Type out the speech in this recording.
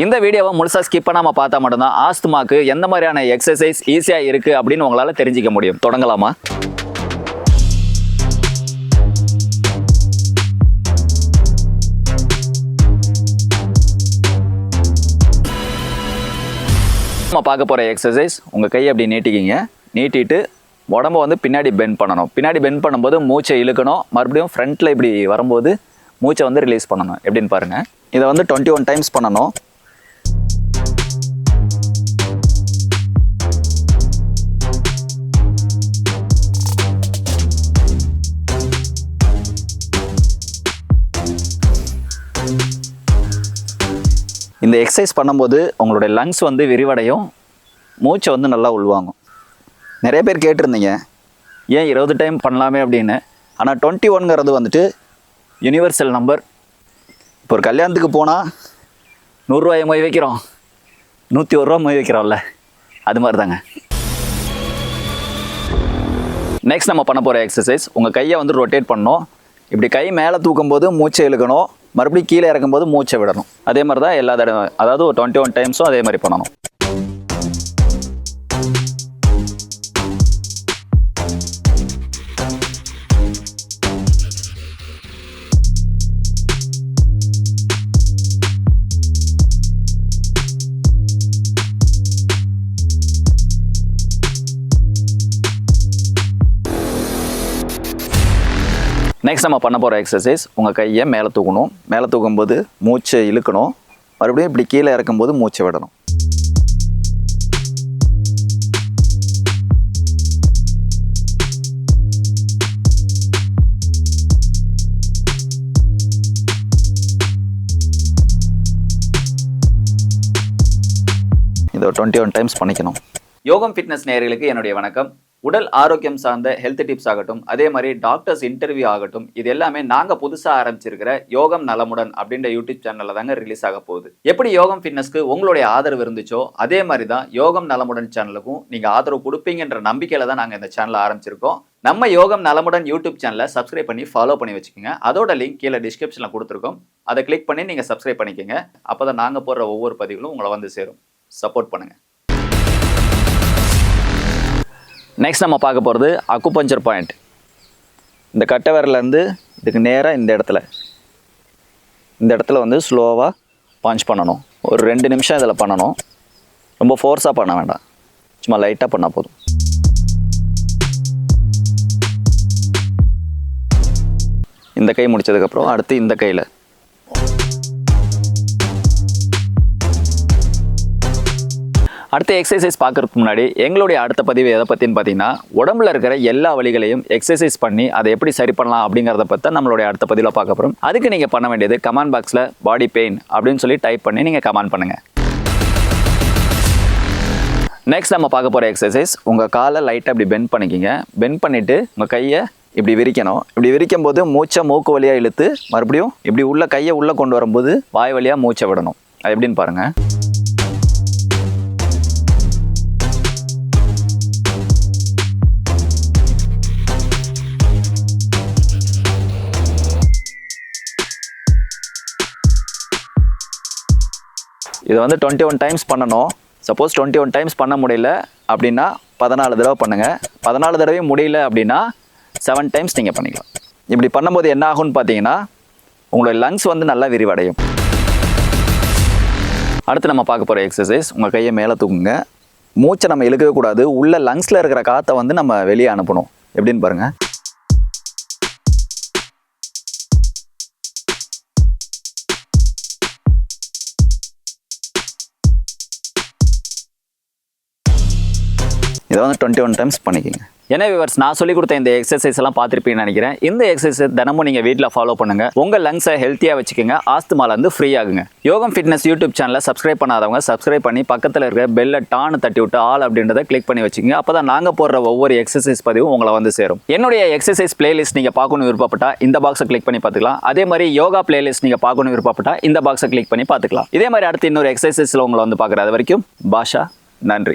இந்த வீடியோவை முழுசாக ஸ்கிப் பண்ணாமல் பார்த்தா மட்டும்தான் ஆஸ்துமாக்கு எந்த மாதிரியான எக்ஸசைஸ் ஈஸியாக இருக்குது அப்படின்னு உங்களால் தெரிஞ்சிக்க முடியும். தொடங்கலாமா? நம்ம பார்க்க போகிற எக்ஸசைஸ் உங்கள் கையை அப்படி நீட்டிக்கிங்க. நீட்டிட்டு உடம்ப வந்து பின்னாடி பெண்ட் பண்ணணும். பின்னாடி பெண்ட் பண்ணும்போது மூச்சை இழுக்கணும். மறுபடியும் ஃப்ரண்ட்டில் இப்படி வரும்போது மூச்சை வந்து ரிலீஸ் பண்ணணும். எப்படின்னு பாருங்கள் இதை வந்து டுவெண்ட்டி ஒன் டைம்ஸ் பண்ணணும். இந்த எக்ஸசைஸ் பண்ணும்போது உங்களுடைய லங்ஸ் வந்து விரிவடையும் மூச்சை வந்து நல்லா உள்வாங்கும். நிறைய பேர் கேட்டிருந்தீங்க ஏன் இருபது டைம் பண்ணலாமே? அப்படின்னு. ஆனால் டுவெண்ட்டி ஒன்ங்கிறது வந்துட்டு யுனிவர்சல் நம்பர் இப்போ ஒரு கல்யாணத்துக்கு போனால் நூறுரூவாயை மொய் வைக்கிறோம்? நூற்றி ஒரு ரூபா மொய் வைக்கிறோம்ல. அது மாதிரி தாங்க நெக்ஸ்ட் நம்ம பண்ண போகிற எக்ஸசைஸ் உங்கள் கையை வந்து ரொட்டேட் பண்ணணும். இப்படி கை மேலே தூக்கும்போது மூச்சை இழுக்கணும். மறுபடியும் கீழே இறக்கும்போது மூச்சை விடணும். அதே மாதிரி தான் எல்லா தடவை அதாவது ஒரு டுவெண்ட்டி ஒன் டைம்ஸும் அதே மாதிரி பண்ணணும். நெக்ஸ்ட் நம்ம பண்ண போகிற எக்ஸசைஸ் உங்கள் கையை மேலே தூக்கணும். மேலே தூக்கும்போது மூச்சை இழுக்கணும். மறுபடியும் இப்படி கீழே இறக்கும்போது மூச்சை விடணும். இதை டுவெண்ட்டி ஒன் டைம்ஸ் பண்ணிக்கணும். யோகம் ஃபிட்னஸ் நேயர்களுக்கு என்னுடைய வணக்கம். உடல் ஆரோக்கியம் சார்ந்த ஹெல்த் டிப்ஸ் ஆகட்டும் அதே மாதிரி டாக்டர்ஸ் இன்டர்வியூ ஆகட்டும் இது எல்லாமே நாங்கள் புதுசாக ஆரம்பிச்சிருக்கிற யோகம் நலமுடன் அப்படின்ற யூடியூப் சேனலில் தாங்க ரிலீஸ் ஆக போகுது. எப்படி யோகம் ஃபிட்னஸ்க்கு உங்களுடைய ஆதரவு இருந்துச்சோ அதே மாதிரி தான் யோகம் நலமுடன் சேனலுக்கும் நீங்கள் ஆதரவு கொடுப்பீங்கன்ற நம்பிக்கையில் தான் நாங்கள் இந்த சேனலை ஆரம்பிச்சிருக்கோம். நம்ம யோகம் நலமுடன் யூடியூப் சேனலை சப்ஸ்கிரைப் பண்ணி ஃபாலோ பண்ணி வச்சுக்கோங்க. அதோட லிங்க் கீழே டிஸ்கிரிப்ஷனில் கொடுத்துருக்கோம். அதை கிளிக் பண்ணி நீங்கள் சப்ஸ்கிரைப் பண்ணிக்கோங்க. அப்போ தான் நாங்கள் போடுற ஒவ்வொரு பதிவுகளும் உங்களை வந்து சேரும். சப்போர்ட் பண்ணுங்கள் நெக்ஸ்ட் நம்ம பார்க்க போகிறது அக்குபஞ்சர் பாயிண்ட் இந்த கட்டை விரலேருந்து இதுக்கு நேராக இந்த இடத்துல. இந்த இடத்துல வந்து ஸ்லோவாக பஞ்ச் பண்ணணும். ஒரு ரெண்டு நிமிஷம் இதில் பண்ணணும். ரொம்ப ஃபோர்ஸாக பண்ண வேண்டாம். சும்மா லைட்டாக பண்ணால் போதும். இந்த கை முடிச்சதுக்கப்புறம் அடுத்து இந்த கையில். அடுத்த எக்ஸசைஸ் பார்க்கறதுக்கு முன்னாடி எங்களுடைய அடுத்த பதிவு எதை பற்றின்னு பார்த்தீங்கன்னா உடம்புல இருக்கிற எல்லா வழிகளையும் எக்ஸசைஸ் பண்ணி அதை எப்படி சரி பண்ணலாம் அப்படிங்கிறத பற்றி தான் நம்மளுடைய அடுத்த பதிவில் பார்க்க போகிறோம் அதுக்கு நீங்கள் பண்ண வேண்டியது கமெண்ட் பாக்ஸில் பாடி பெயின் அப்படின்னு சொல்லி டைப் பண்ணி நீங்கள் கமெண்ட் பண்ணுங்கள் நெக்ஸ்ட் நம்ம பார்க்க போகிற எக்ஸசைஸ் உங்கள் காலை லைட்டாக இப்படி பெண்ட் பண்ணிக்கிங்க. பெண்ட் பண்ணிவிட்டு உங்கள் கையை இப்படி விரிக்கணும். இப்படி விரிக்கும் போது மூச்சை மூக்கு வழியாக இழுத்து மறுபடியும் இப்படி உள்ள கையை உள்ளே கொண்டு வரும்போது வாய் வழியாக மூச்சை விடணும். அது எப்படின்னு பாருங்கள் இதை வந்து டுவெண்ட்டி ஒன் டைம்ஸ் பண்ணணும். சப்போஸ் டுவெண்ட்டி ஒன் டைம்ஸ் பண்ண முடியல அப்படின்னா பதினாலு தடவை பண்ணுங்கள் பதினாலு தடவையும் முடியல அப்படின்னா செவன் டைம்ஸ் நீங்கள் பண்ணிக்கலாம். இப்படி பண்ணும்போது என்ன ஆகும்னு பார்த்தீங்கன்னா உங்களுடைய லங்ஸ் வந்து நல்லா விரிவடையும். அடுத்து நம்ம பார்க்க போகிற எக்ஸசைஸ் உங்கள் கையை மேலே தூக்குங்க. மூச்சை நம்ம இழுக்கவே கூடாது. உள்ள லங்ஸில் இருக்கிற காற்றை வந்து நம்ம வெளியே அனுப்பணும். எப்படின்னு பாருங்கள் இதை வந்து டுவெண்ட்டி ஒன் டைம்ஸ் பண்ணிக்கோங்க. ஏன்னா விவர்ஸ் நான் சொல்லி கொடுத்த இந்த எக்ஸசைஸ் எல்லாம் பார்த்துருப்பீங்கன்னு நினைக்கிறேன். இந்த எக்ஸசைஸ் தினமும் நீங்கள் வீட்டில் ஃபாலோ பண்ணுங்கள் உங்கள் லங்ஸை ஹெல்த்தியாக வச்சுக்கோங்க. ஆஸ்துமாலேருந்து ஃப்ரீ ஆகுங்க. யோகம் ஃபிட்னஸ் யூடியூப் சேனலை சப்ஸ்கிரைப் பண்ணாதவங்க சப்ஸ்கிரைப் பண்ணி பக்கத்தில் இருக்கிற பெல்லை டான்னு தட்டி விட்டு ஆல் அப்படின்றத கிளிக் பண்ணி வச்சுக்கோங்க. அப்போ தான் நாங்கள் போடுற ஒவ்வொரு எக்ஸசைஸ் பதிவும் உங்களை வந்து சேரும். என்னுடைய எக்ஸசைஸ் பிளேலிஸ்ட் நீங்கள் பார்க்கணும் விருப்பப்பட்டா இந்த பாக்ஸை கிளிக் பண்ணி பார்த்துக்கலாம். அதே மாதிரி யோகா பிளேலிஸ்ட் நீங்கள் பார்க்கணும் விருப்பப்பட்டா இந்த பாக்ஸை கிளிக் பண்ணி பார்த்துக்கலாம். இதே மாதிரி அடுத்து இன்னொரு எக்ஸசைஸில் உங்களை வந்து பார்க்குற அது வரைக்கும் பாஷா நன்றி.